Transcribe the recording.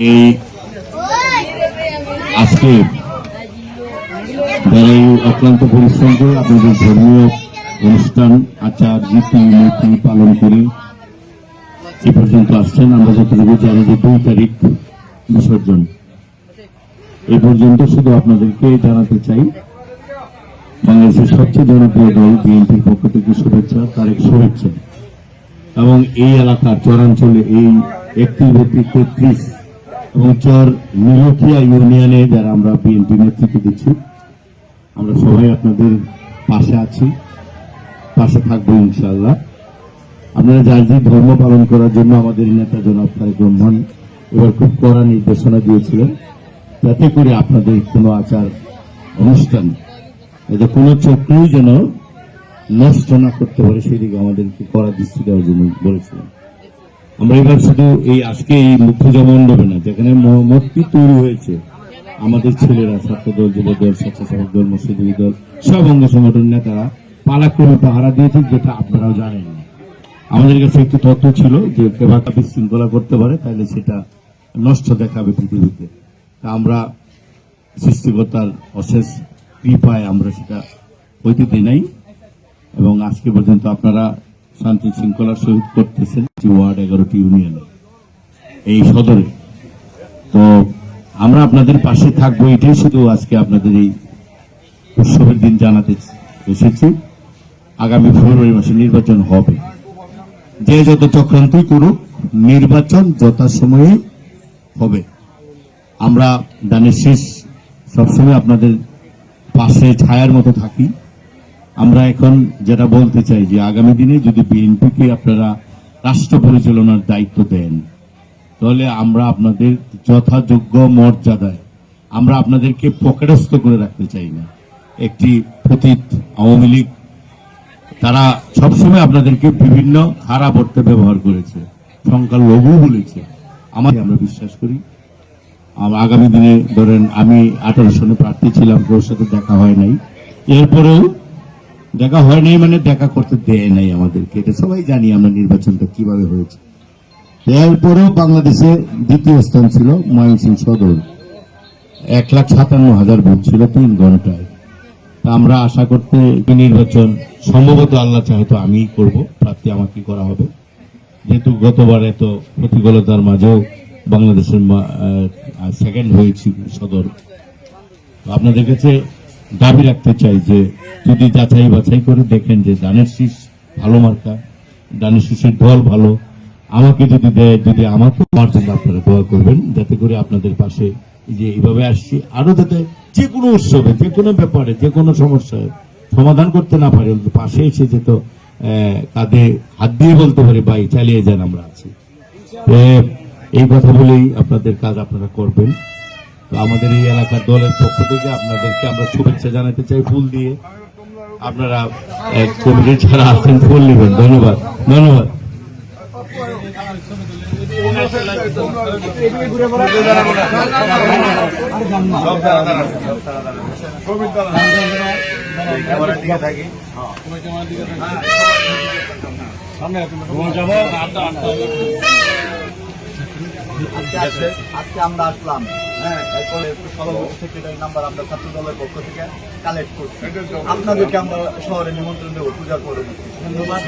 এই আজকে যারা এই অক্লান্ত পরিশ্রম করে আপনাদের ধর্মীয় অনুষ্ঠান, আচার রীতি নীতি পালন করে এ পর্যন্ত আসছেন। আমরা যতটুকু জানি যে দুই তারিখ বিসর্জন। এ পর্যন্ত শুধু আপনাদেরকে জানাতে চাই, বাংলাদেশের সবচেয়ে জনপ্রিয় দল বিএনপির পক্ষ থেকে শুভেচ্ছা, তারেক শুভেচ্ছা। এবং এই এলাকার চরাঞ্চলে এই একত্রিশ বত্রিশ তেত্রিশ এবং চর নীলখিয়া ইউনিয়নে যারা আমরা বিএনপি নেতৃত্ব দিচ্ছি, আমরা সবাই আপনাদের পাশে আছি, পাশে থাকব ইনশাল্লাহ আপনারা যার যে ধর্ম পালন করার জন্য আমাদের নেতা জনাব তারেক রহমান এবার খুব কড়া নির্দেশনা দিয়েছিলেন, যাতে করে আপনাদের কোনো আচার অনুষ্ঠান, এতে কোনো চক্রই যেন নষ্ট না করতে পারে, সেদিকে আমাদেরকে কড়া দৃষ্টি দেওয়ার জন্য বলেছিলেন। আমরা এবার শুধু এই আজকে এই মুখ্যজা মণ্ডপে না, যেখানে মূর্তি তৈরি হয়েছে, আমাদের ছেলেরা, ছাত্রদল, যুবদল, স্বেচ্ছাসেবক দল মসজিদী দল, সব অঙ্গ সংগঠন নেতারা পালাক্রমে পাহারা দিয়েছে, যেটা আপনারাও জানেন না। আমাদের কাছে একটি তথ্য ছিল যে কেবাকা বিশৃঙ্খলা করতে পারে, তাহলে সেটা নষ্ট দেখাবে পৃথিবীতে। তা আমরা সৃষ্টিকর্তার অশেষ কৃপায় আমরা সেটা হইতে দিই নাই, এবং আজকে পর্যন্ত আপনারা শান্তি শৃঙ্খলার সহিত করতেছেন ওয়ার্ড এগারোটি ইউনিয়নে এই সদরে। তো আমরা আপনাদের পাশে থাকব, এটাই শুধু আজকে আপনাদের এই উৎসবের দিন জানাতে এসেছি। আগামী ফেব্রুয়ারি মাসে নির্বাচন হবে। যে যত চক্রান্তই করুক, নির্বাচন যথাসময়ে হবে। আমরা দানের শেষ সবসময় আপনাদের পাশে ছায়ার মতো থাকি। আমরা এখন যেটা বলতে চাই যে আগামী দিনে যদি বিএনপিকে আপনারা রাষ্ট্র পরিচালনার দায়িত্ব দেন, তাহলে আমরা আপনাদের যথাযোগ্য মর্যাদায়, আমরা আপনাদেরকে পকেটস্থ করে রাখতে চাই না। একটি পতীত আওয়ামী লীগ, তারা সবসময় আপনাদেরকে বিভিন্ন খারাপ অর্থে ব্যবহার করেছে, সংখ্যালঘু বলেছে। আমাকে আমরা বিশ্বাস করি। আগামী দিনে ধরেন আমি আঠারো সনে প্রার্থী ছিলাম কেউ সাথে দেখা হয় নাই। এরপরেও দেখা হয় নাই মানে দেখা করতে দেয় নাই আমাদেরকে। এটা সবাই জানি আমরা নির্বাচনটা কীভাবে হয়েছে। এরপরেও বাংলাদেশে দ্বিতীয় স্থান ছিল ময়মনসিং সদর। এক লাখ সাতান্ন হাজার ভোট ছিল তিন ঘন্টায়। তা আমরা আশা করতে নির্বাচন সম্ভবত আল্লাহ চাহে তো আমিই করব, প্রার্থী আমাকে করা হবে। যেহেতু গতবার এত প্রতিকূলতার মাঝেও বাংলাদেশের সেকেন্ড হয়েছি সদর। তো আপনাদের কাছে দাবি রাখতে চাই যে যদি যাচাই বাছাই করে দেখেন যে দানের শীষ ভালো মার্কা, দানের শীষের দল ভালো, আমাকে যদি দেয়, যদি আমাকে আমার জন্য আপনারা দোয়া করবেন, যাতে করে আপনাদের পাশে যে এইভাবে আসছি আরও যাতে যে কোনো উৎসবে, যে কোনো ব্যাপারে, যে কোনো সমস্যায় সমাধান করতে না পারে পাশে এসে যেত কাঁধে হাত দিয়ে বলতে পারে, ভাই, চালিয়ে যান, আমরা আছি। এই কথা বলেই আপনাদের কাজ আপনারা করবেন। তো আমাদের এই এলাকার দলের পক্ষ থেকে আপনাদেরকে আমরা শুভেচ্ছা জানাতে চাই ফুল দিয়ে। আপনারা এক কমিটির যারা আছেন, ফুল নেবেন। ধন্যবাদ। ধন্যবাদ। আজকে আমরা আসলাম। হ্যাঁ এরপরে সভাপতি সেক্রেটারি নাম্বার আমরা ছাত্র দলের পক্ষ থেকে কালেক্ট করছি। আপনাদেরকে আমরা শহরে নিমন্ত্রণ দেবো পূজা করে ধন্যবাদ